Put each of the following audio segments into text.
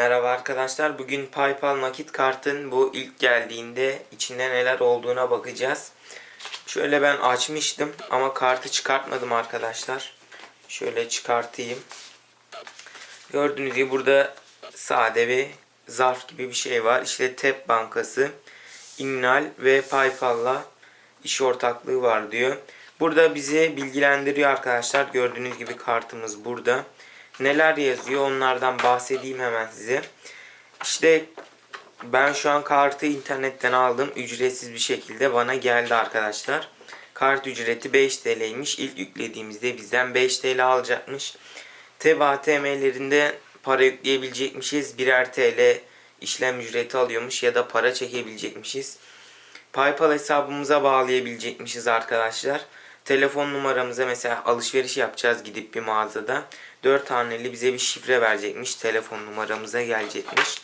arkadaşlar bugün PayPal nakit kartın bu ilk geldiğinde içinde neler olduğuna bakacağız. Şöyle ben açmıştım ama kartı çıkartmadım arkadaşlar. Şöyle çıkartayım. Gördüğünüz gibi burada sade bir zarf gibi bir şey var. İşte TEP Bankası, İnnal ve PayPal'la iş ortaklığı var diyor. Burada bizi bilgilendiriyor arkadaşlar. Gördüğünüz gibi kartımız burada. Neler yazıyor onlardan bahsedeyim hemen size. İşte ben şu an kartı internetten aldım. Ücretsiz bir şekilde bana geldi arkadaşlar. Kart ücreti 5 TL'ymiş. İlk yüklediğimizde bizden 5 TL alacakmış. TEB ATM'lerinde para yükleyebilecekmişiz. Birer TL işlem ücreti alıyormuş ya da para çekebilecekmişiz. PayPal hesabımıza bağlayabilecekmişiz arkadaşlar. Telefon numaramıza mesela alışveriş yapacağız gidip bir mağazada. 4 haneli bize bir şifre verecekmiş. Telefon numaramıza gelecekmiş.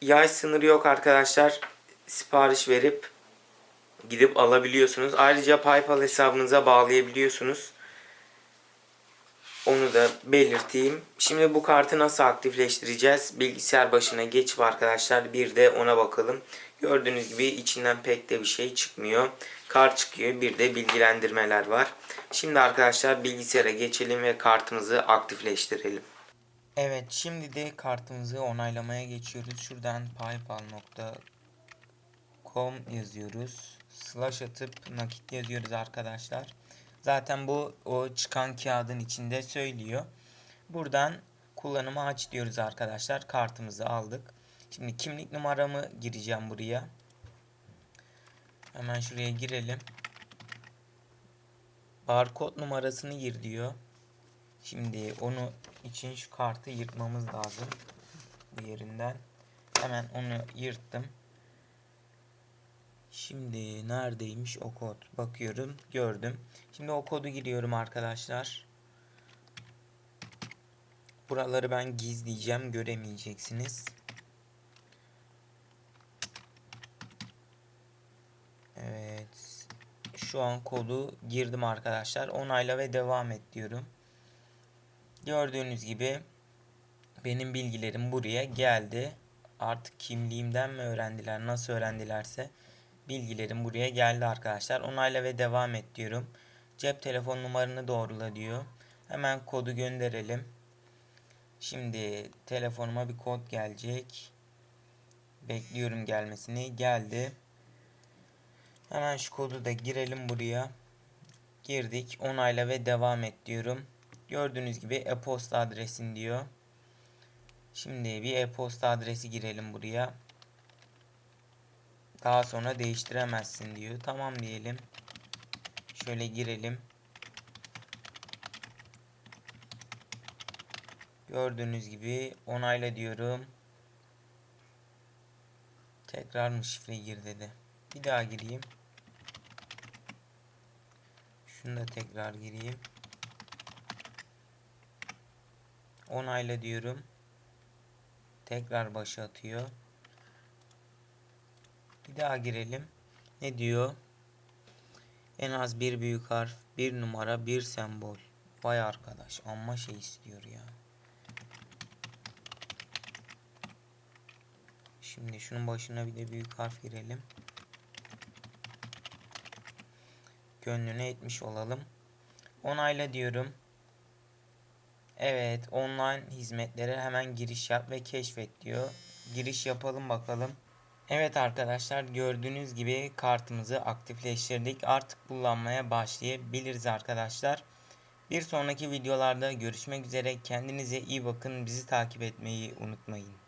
Yaş sınırı yok arkadaşlar. Sipariş verip gidip alabiliyorsunuz. Ayrıca PayPal hesabınıza bağlayabiliyorsunuz. Onu da belirteyim. Şimdi bu kartı nasıl aktifleştireceğiz? Bilgisayar başına geçip arkadaşlar bir de ona bakalım. Gördüğünüz gibi içinden pek de bir şey çıkmıyor. Kart çıkıyor. Bir de bilgilendirmeler var. Şimdi arkadaşlar bilgisayara geçelim ve kartımızı aktifleştirelim. Evet şimdi de kartımızı onaylamaya geçiyoruz. Şuradan paypal.com yazıyoruz. Slash atıp nakit yazıyoruz arkadaşlar. Zaten bu o çıkan kağıdın içinde söylüyor. Buradan kullanımı aç diyoruz arkadaşlar. Kartımızı aldık. Şimdi kimlik numaramı gireceğim buraya. Hemen şuraya girelim. Barkod numarasını gir diyor. Şimdi onu için şu kartı yırtmamız lazım. Bu yerinden. Hemen onu yırttım. Şimdi neredeymiş o kod? Bakıyorum. Gördüm. Şimdi o kodu giriyorum arkadaşlar. Buraları ben gizleyeceğim. Göremeyeceksiniz. Evet. Şu an kodu girdim arkadaşlar. Onayla ve devam et diyorum. Gördüğünüz gibi benim bilgilerim buraya geldi. Artık kimliğimden mi öğrendiler, nasıl öğrendilerse bilgilerim buraya geldi arkadaşlar. Onayla ve devam et diyorum. Cep telefon numaranı doğrula diyor. Hemen kodu gönderelim. Şimdi telefonuma bir kod gelecek. Bekliyorum gelmesini. Geldi. Hemen şu kodu da girelim buraya. Girdik. Onayla ve devam et diyorum. Gördüğünüz gibi e-posta adresin diyor. Şimdi bir e-posta adresi girelim buraya. Daha sonra değiştiremezsin diyor. Tamam diyelim. Şöyle girelim. Gördüğünüz gibi onayla diyorum. Tekrar mı şifre gir dedi. Bir daha gireyim. Şunu da tekrar gireyim. Onayla diyorum. Tekrar başa atıyor. Bir daha girelim. Ne diyor? En az bir büyük harf, bir numara, bir sembol. Vay arkadaş amma şey istiyor ya. Şimdi şunun başına bir de büyük harf girelim. Gönlüne etmiş olalım. Onayla diyorum. Evet online hizmetlere hemen giriş yap ve keşfet diyor. Giriş yapalım bakalım. Evet arkadaşlar gördüğünüz gibi kartımızı aktifleştirdik. Artık kullanmaya başlayabiliriz arkadaşlar. Bir sonraki videolarda görüşmek üzere. Kendinize iyi bakın. Bizi takip etmeyi unutmayın.